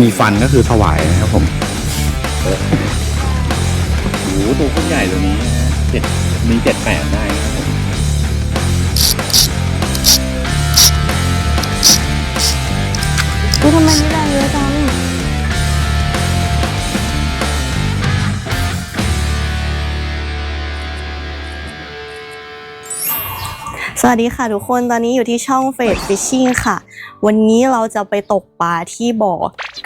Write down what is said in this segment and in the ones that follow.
มีฟันก็คือถวายนะครับผมโอ้โหตัวโคตรใหญ่ตัวนี้นะฮะเจ็ดมีเจ็ดแปดได้นะครับผมอุ๊ยทำไมนี่ได้เยอะจังสวัสดีค่ะทุกคนตอนนี้อยู่ที่ช่องเฟดฟิชชิ่งค่ะ วันนี้เราจะไปตกปลาที่บ่อ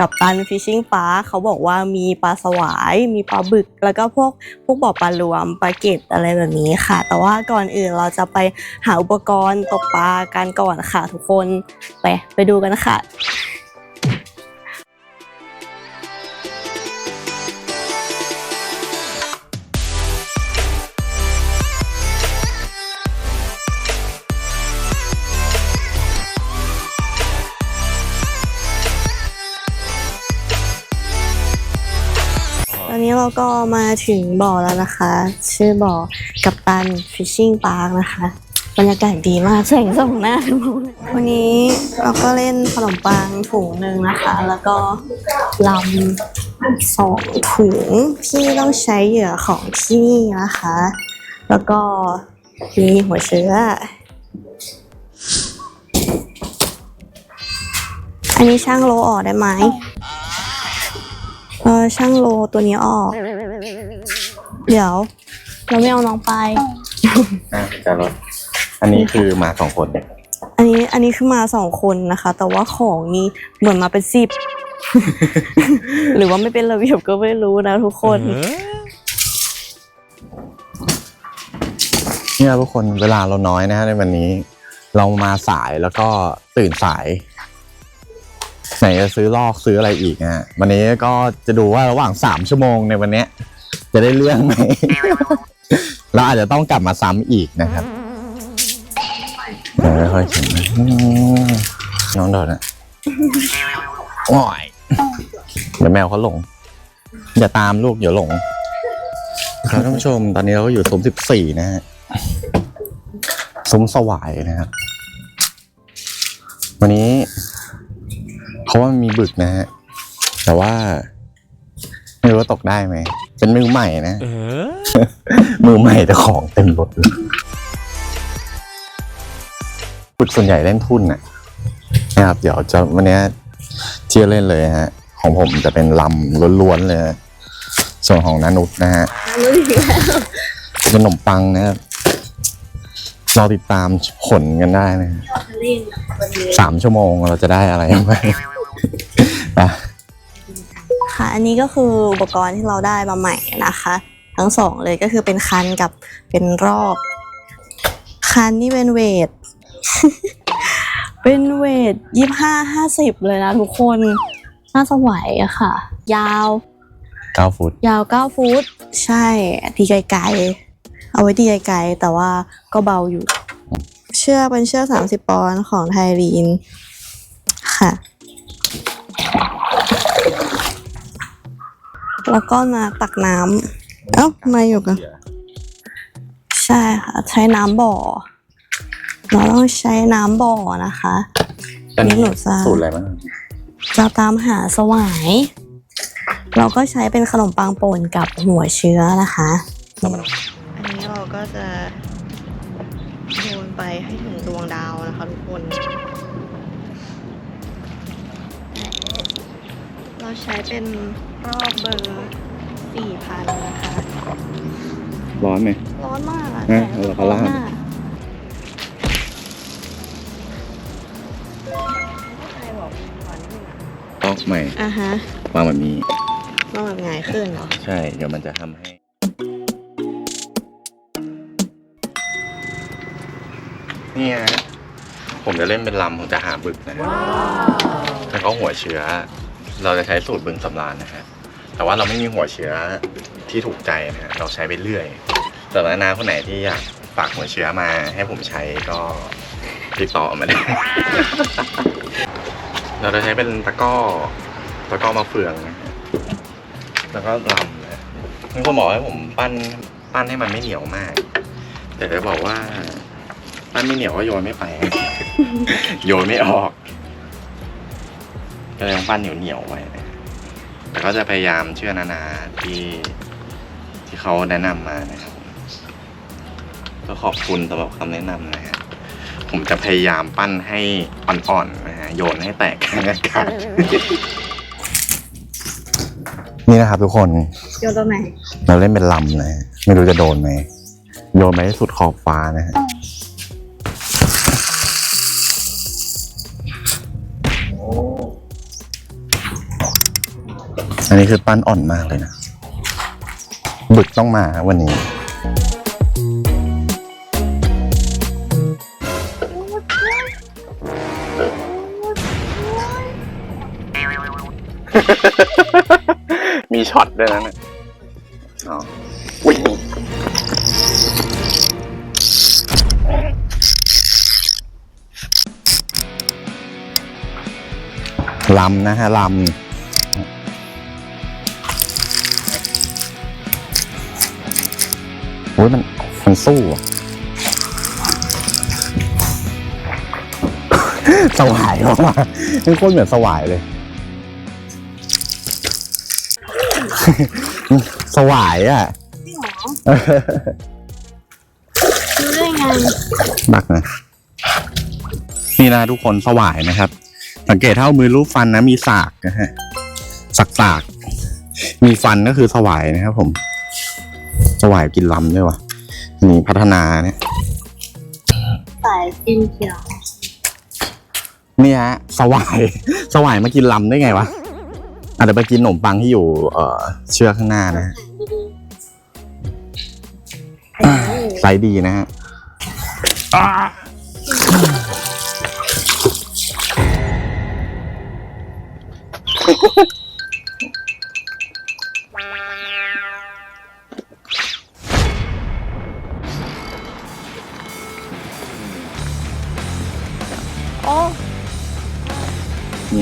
กับตันฟิชชิ่งปลาเขาบอกว่ามีปลาสวาย มีปลาบึก แล้วก็พวกพวกบ่อปลารวมปลาเก็ดอะไรแบบนี้ค่ะ แต่ว่าก่อนอื่นเราจะไปหาอุปกรณ์ตกปลากันก่อนค่ะทุกคน ไปไปดูกันค่ะ อนนี้เราก็มาถึงบ่อแล้วนะคะ ชื่อบ่อกัปตันฟิชชิ่งพาร์คนะคะ บรรยากาศดีมากแสงส่องหน้าทุกคนวันนี้เราก็เล่นขนมปังถุงหนึ่งนะคะ แล้วก็ลำสองถุงที่ต้องใช้เหยื่อของที่นี่นะคะ แล้วก็มีหัวเชื้อ อันนี้ช่างโลออกได้ไหม เออช่างโลตัวนี้ออก เดี๋ยว เราไม่เอาน้องไปน่าจะลดอันนี้คือมาสองคนอันนี้อันนี้คือมาสองคนนะคะ แต่ว่าของนี้เหมือนมาเป็นสิบ หรือว่าไม่เป็นระเบียบก็ไม่รู้นะทุกคน เนี่ยทุกคนเวลาเราน้อยนะฮะในวันนี้ เรามาสายแล้วก็ตื่นสาย ไหนจะซื้อลอกซื้ออะไรอีกนะฮะวันนี้ก็จะดูว่าระหว่างสามชั่วโมงในวันนี้ จะได้เรื่องไหม เราอาจจะต้องกลับมาซ้ำอีกนะครับเดี๋ยวค่อยๆเขียนนะอืมน้องโดดนะโอ้ยเดี๋ยวแมวเขาหลง อย่าตามลูกเดี๋ยวหลงครับท่านผู้ชมตอนนี้เราก็อยู่ซุ้มสิบสี่นะฮะซุ้มสวายนะครับ วันนี้ เขาว่ามันมีบึกนะฮะ แต่ว่า ไม่รู้ว่าตกได้ไหม เป็นมือใหม่นะ มือใหม่แต่ของเต็มรถเลยบึกส่วนใหญ่เล่นทุ่นน่ะนะครับ เดี๋ยวจะวันนี้เที่ยวเล่นเลยฮะ ของผมจะเป็นลำล้วนๆเลยฮะส่วนของนานุษนะฮะขนมปังนะครับเราติดตามผลกันได้นะสามชั่วโมงเราจะได้อะไรไหม นะค่ะ อันนี้ก็คืออุปกรณ์ที่เราได้มาใหม่นะคะ ทั้งสองเลยก็คือเป็นคันกับเป็นรอบ คันนี่เป็นเวท เป็นเวทยี่ห้าห้าสิบเลยนะทุกคนน่าสวัยอะค่ะ ยาวเก้าฟุต ยาว9ฟุต ใช่ตีไกลๆ เอาไว้ตีไกลๆ แต่ว่าก็เบาอยู่ เชือกเป็นเชือก30ปอนด์ของไทรีนค่ะ แล้วก็มาตักน้ำเอ้ามาอยู่กัน ใช่ค่ะ ใช้น้ำบ่อ เราต้องใช้น้ำบ่อนะคะอันนี้หนูจะสูตรอะไรบ้างจะตามหาสวาย เราก็ใช้เป็นขนมปังป่นกับหัวเชื้อนะคะอันนี้เราก็จะโยนไปให้ถึงดวงดาวนะคะทุกคน ใช้เป็นรอบเบอร์สี่พันนะคะ ร้อนไหม ร้อนมากอะฮะแสงเราก็ลาดร้อนมากใครบอกหวานขึ้นอะก็ใหม่อะฮะวางแบบนี้ ต้องแบบไงายขึ้นเหรอ ใช่ เดี๋ยวมันจะทำให้นี่ฮะผมจะเล่นเป็นลำผมจะหาบึกนะฮะแล้วก็หัวเชื้อ เราจะใช้สูตรบึงสำรานนะฮะแต่ว่าเราไม่มีหัวเชื้อที่ถูกใจนะฮะเราใช้ไปเรื่อยแต่ว่านาคนไหนที่อยากฝากหัวเชื้อมาให้ผมใช้ก็ติดต่อมาได้ เราจะใช้เป็นตะก้อตะก้อมาเฟืองนะฮะแล้วก็ลำนะมีคนบอกให้ผมปั้นปั้นให้มันไม่เหนียวมาก แต่จะบอกว่าปั้นไม่เหนียวก็โยนไม่ไป โยนไม่ออก ก็เลยต้องปั้นเหนียวๆไว้นะแต่ก็จะพยายามเชื่อนานาที่ที่เขาแนะนำมานะครับผมก็ขอบคุณสำหรับคำแนะนำนะฮะผมจะพยายามปั้นให้อ่อนๆนะฮะโยนให้แตกกลางอากาศนี่นะครับทุกคนโยนตรงไหน เราเล่นเป็นลำนะฮะไม่รู้จะโดนไหมโยนไปให้สุดขอบฟ้านะฮะ อันนี้คือปั้นอ่อนมากเลยนะ บึกต้องมาวันนี้ มีช็อตด้วยนะเนี่ยอ๋ออุ๊ยลำนะฮะลำ โอ้ยมันมันสู้อะสวายมากๆนี่โคตรเหมือนสวายเลย สวายอะจริงเหรอรู้ได้ไงบักนะนี่นะทุกคนสวายนะครับ สังเกตถ้าเอามือรูปฟันนะมีสากนะฮะสักสากๆมีฟันก็คือสวายนะครับผม สวายกินลำด้วยวะนี่พัฒนาเนี่ยสายกินเขียวนี่ฮะสวายสวายมากินลำได้ไงวะอาจจะเดี๋ยวไปกินขนมปังที่อยู่เอ่อเชือกข้างหน้านะฮะไซส์ดีนะฮะนี่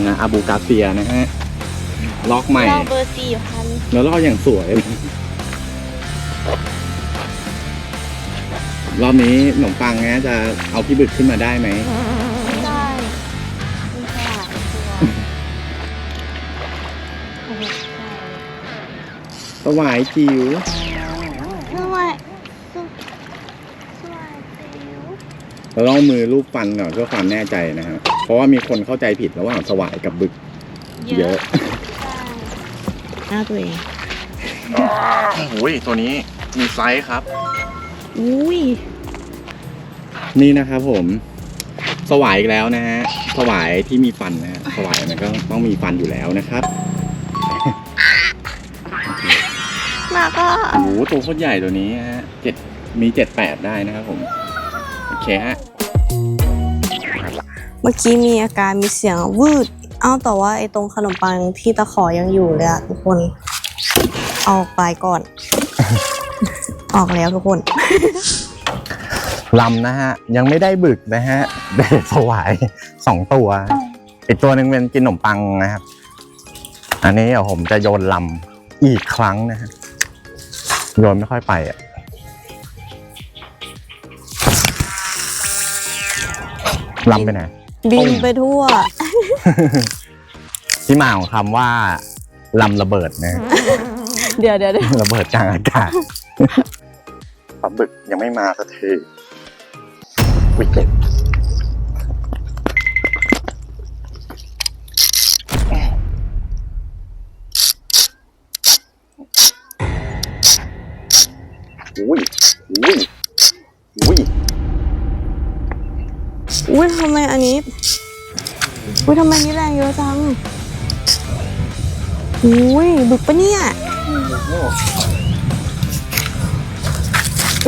นะอาบูกาเซียนะฮะล็อกใหม่เราเบอร์สี่พันแล้วลอกอย่างสวย รอบนี้ขนมปังนะจะเอาพี่บึกขึ้นมาได้ไหมไม่ได้ไม่ใช่ตัวโอ้โหสวายจิ๋ว ทำไมสสวายจิ๋ว เราต้องเอามือรูปฟันก่อนเพื่อความแน่ใจนะครับเพราะว่ามีคนเข้าใจผิดระหว่างสวายกับบึกเยอะหน้าตัวเองโอ้ยตัวนี้มีไซส์ครับ อุ้ยนี่นะครับผมสวายอีกแล้วนะฮะสวายที่มีฟันนะฮะสวายมันก็ต้องมีฟันอยู่แล้วนะครับมาก็โอ้โหตัวโคตรใหญ่ตัวนี้ฮะเจ็ดมีเจ็ดแปดได้นะครับผมโอ เคฮะ เมื่อกี้มีอาการมีเสียงวืด เอ้าแต่ว่าไอ้ตรงขนมปังที่ตะขอยังอยู่เลยอะทุกคน เอาออกไปก่อน ออกแล้วทุกคน ลำนะฮะ ยังไม่ได้บึกนะฮะได้สวายสองตัว อีกตัวหนึ่งเป็นกินขนมปังนะครับ อันนี้เดี๋ยวผมจะโยนลำอีกครั้งนะฮะโยนไม่ค่อยไปอะ ลำไปไหน บินไปทั่ว ที่มาของคำว่าลำระเบิดนะฮะเดี๋ยวเดี๋ยวเดี๋ยวระเบิดกลางอากาศปลาบึกยังไม่มาสักทีวิกฤตอุ้ยอุ้ยอุ้ย อุ้ยทำไมอันนี้ อุ้ยทำไมอันนี้แรงเยอะจัง อุ้ยบึกปะเนี่ย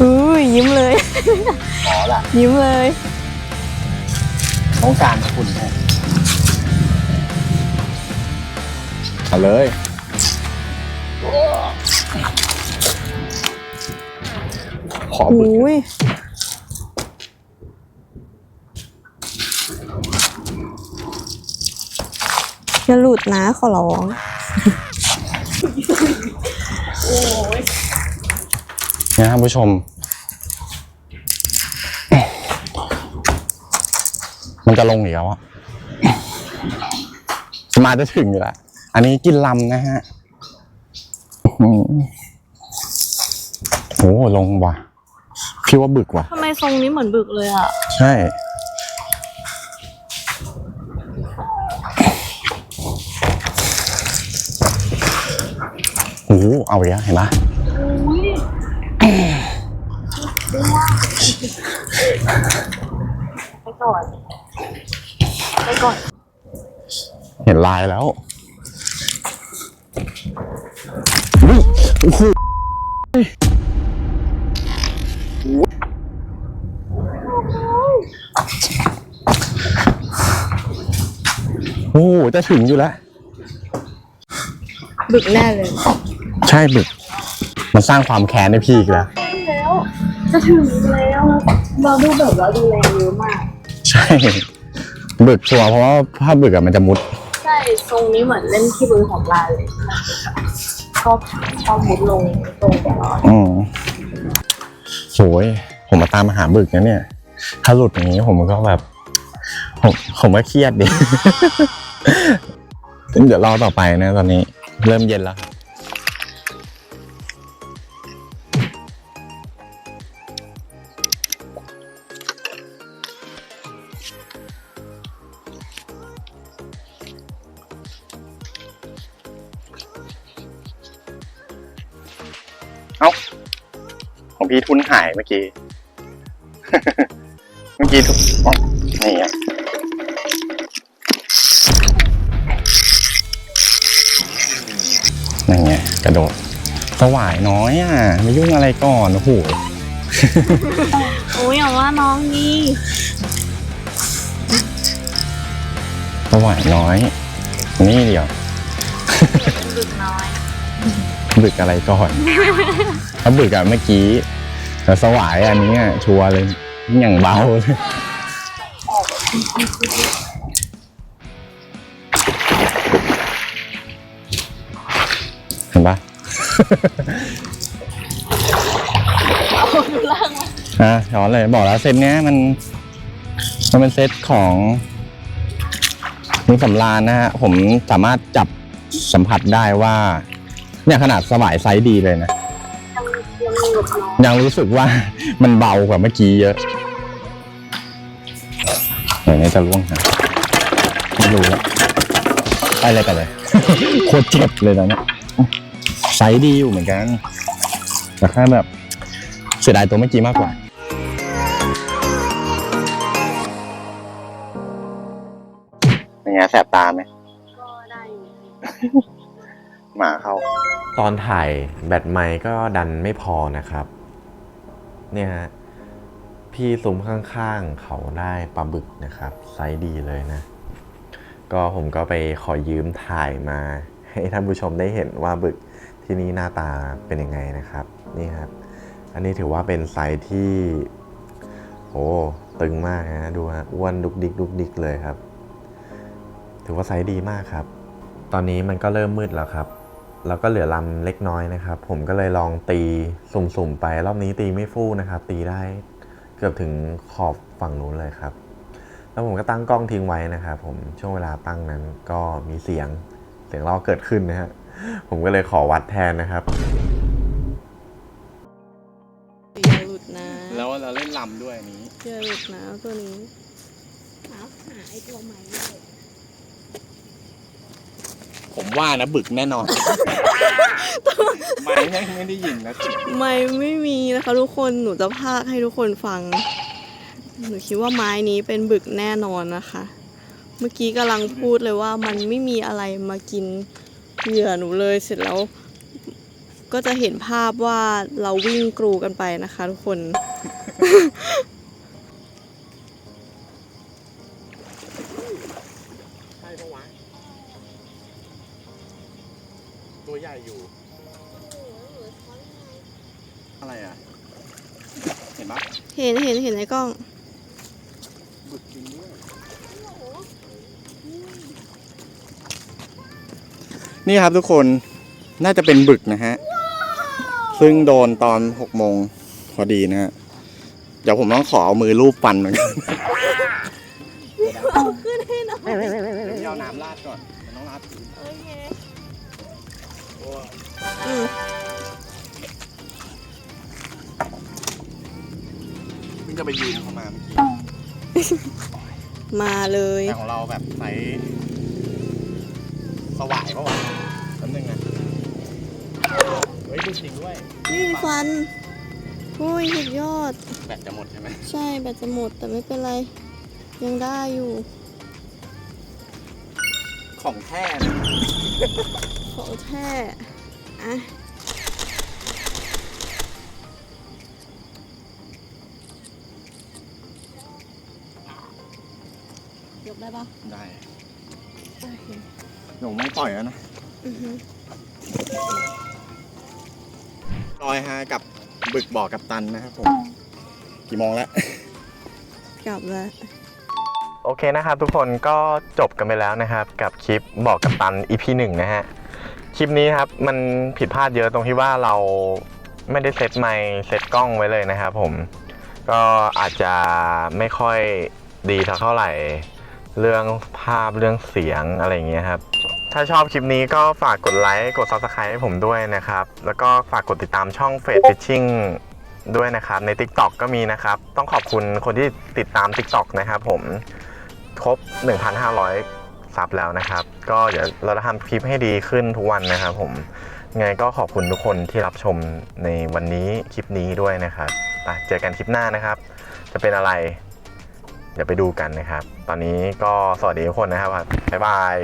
อุ้ยยิ้มเลย ขอละยิ้มเลยต้องการคุณฮะเอาเลย ขอบึกอุ้ย อย่าหลุดนะขอร้องนะท่านผู้ชม มันจะลงอีกแล้วอะมาจะถึงอยู่แล้ว อันนี้กินลำนะฮะอื้อหือโอ้ลงว่ะพี่ว่าบึกว่ะ ทำไมทรงนี้เหมือนบึกเลยอะ ใช่ เอาอีกแล้วเห็นปะไปก่อนไปก่อน เห็นลายแล้วโอ้โหโอ้โหจะถึงอยู่แล้ว บึกแน่เลย ใช่บึก มันสร้างความแค้นให้พี่อีกแล้ว แล้ว จะถึงแล้วเราดูแบบว่าดูแลเยอะมาก ใช่ บึกชัวร์เพราะว่าถ้าบึกอะมันจะมุด ใช่ ทรงนี้เหมือนเล่นที่มือของลายเลยชอบชอบมุดลงตรงตลอดอืมโหยผมมาตามหาบึกนะเนี่ย ถ้าหลุดอย่างนี้ผมก็แบบ ผมผมก็เครียดดิ เดี๋ยวรอต่อไปนะตอนนี้ เริ่มเย็นแล้วครับ เอ้า ของพี่ทุนหายเมื่อกี้ เมื่อกี้ทุกอ๋อนี่ไงนั่นไงกระโดด สวายน้อยอะไม่ยุ่งอะไรก่อนโอ้โหโอ้ยอย่าว่าน้องดีสวายน้อย นี่เดียวเป็นบึกน้อย บึกอะไรก่อนถ้าบึกอะเมื่อกี้แต่สวายอันนี้อะชัวร์เลยอย่างเบาเลยเห็นปะอะช้อนเลยบอกแล้วเซตเนี้ยมัน มันเป็นเซตของมีสำรานนะฮะ ผมสามารถจับสัมผัสได้ว่า เนี่ยขนาดสวายไซส์ดีเลยนะยังมีบึกน้อยยังรู้สึกว่ามันเบากว่าเมื่อกี้เยอะเดี๋ยวนี้จะล่วงหาไม่รู้แล้วไปเลยกันเลย โคตรเจ็บเลยตอนเนี้ยไซส์ดีอยู่เหมือนกัน แต่แค่แบบเสียดายตัวเมื่อกี้มากกว่าเป็นไงแสบตาไหมก็ได้อยู่ หมาเข้า ตอนถ่ายแบตไมค์ก็ดันไม่พอนะครับ เนี่ยฮะพี่ซุ้มข้างๆ เขาได้ปลาบึกนะครับ ไซส์ดีเลยนะ ก็ผมก็ไปขอยืมถ่ายมา ให้ท่านผู้ชมได้เห็นว่าบึกที่นี่หน้าตาเป็นยังไงนะครับ นี่ครับ อันนี้ถือว่าเป็นไซส์ที่โอ้ตึงมากนะดูฮะอ้วนดุกดิกดุกดิกเลยครับ ถือว่าไซส์ดีมากครับ ตอนนี้มันก็เริ่มมืดแล้วครับ แล้วก็เหลือลำเล็กน้อยนะครับ ผมก็เลยลองตีสุ่มๆไป รอบนี้ตีไม่ฟู่นะครับ ตีได้เกือบถึงขอบฝั่งนู้นเลยครับ แล้วผมก็ตั้งกล้องทิ้งไว้นะครับผมช่วงเวลาตั้งนั้นก็มีเสียงเสียงลอกเกิดขึ้นนะฮะผมก็เลยขอวัดแทนนะครับอย่าหลุดนะแล้วเราเล่นลำด้วยอันนี้อย่าหลุดนะตัวนี้ ผมว่านะบึกแน่นอน ไม่ไม่ไม่ได้ยินนะไม่ไม่มีนะคะทุกคนหนูจะพากให้ทุกคนฟัง หนูคิดว่าไม้นี้เป็นบึกแน่นอนนะคะ เมื่อกี้กำลังพูดเลยว่ามันไม่มีอะไรมากินเหยื่อหนูเลยเสร็จแล้ว ก็จะเห็นภาพว่าเราวิ่งกรูกันไปนะคะ ทุกคน ห็นเห็นเห็นในกล้องบึกจริงด้วยนี่ครับทุกคนน่าจะเป็นบึกนะฮะ ซึ่งโดนตอนหกโมงพอดีนะฮะ เดี๋ยวผมต้องขอเอามือลูบฟันเหมือนกันขึ้นให้หน่อยเอาน้ำราดก่อนน้องรัดโอเค จะไปยืนเข้ามาเมื่อกี้มาเลยแต่ของเราแบบไซส์สวายปะวะแป๊บนึงนะเฮ้ยดูจริงด้วยนี่ฟันอุ้ยสุดยอด แบตจะหมดใช่ไหมใช่แบตจะหมดแต่ไม่เป็นไร ยังได้อยู่ ของแท้นะของแท้อะ ยกได้ปะได้โอเคหนูไม่ปล่อยแล้วนะอือฮึลอยฮากับบึกบ่อกับตันนะครับผม กี่โมงแล้ว กลับแล้ว โอเคนะครับ ทุกคนก็จบกันไปแล้วนะครับ กับคลิปบอกกับตัน EP หนึ่งนะฮะ คลิปนี้ครับมันผิดพลาดเยอะตรงที่ว่าเราไม่ได้เซตไมค์เซตกล้องไว้เลยนะครับผม ก็อาจจะไม่ค่อยดีเท่าไหร่ เรื่องภาพเรื่องเสียงอะไรอย่างเงี้ยครับ ถ้าชอบคลิปนี้ก็ฝากกดไลค์กด Subscribe ให้ผมด้วยนะครับ แล้วก็ฝากกดติดตามช่อง f a c e Fishing ด้วยนะครับ ใน TikTok ก็มีนะครับ ต้องขอบคุณคนที่ติดตาม TikTok นะครับผมครบ 1,500 ซับแล้วนะครับ ก็เดี๋ยวเราจะทำคลิปให้ดีขึ้นทุกวันนะครับผมไงก็ขอบคุณทุกคนที่รับชมในวันนี้คลิปนี้ด้วยนะครับไปเจอกันคลิปหน้านะครับ จะเป็นอะไร เดี๋ยวไปดูกันนะครับ ตอนนี้ก็สวัสดีทุกคนนะครับบ๊ายบาย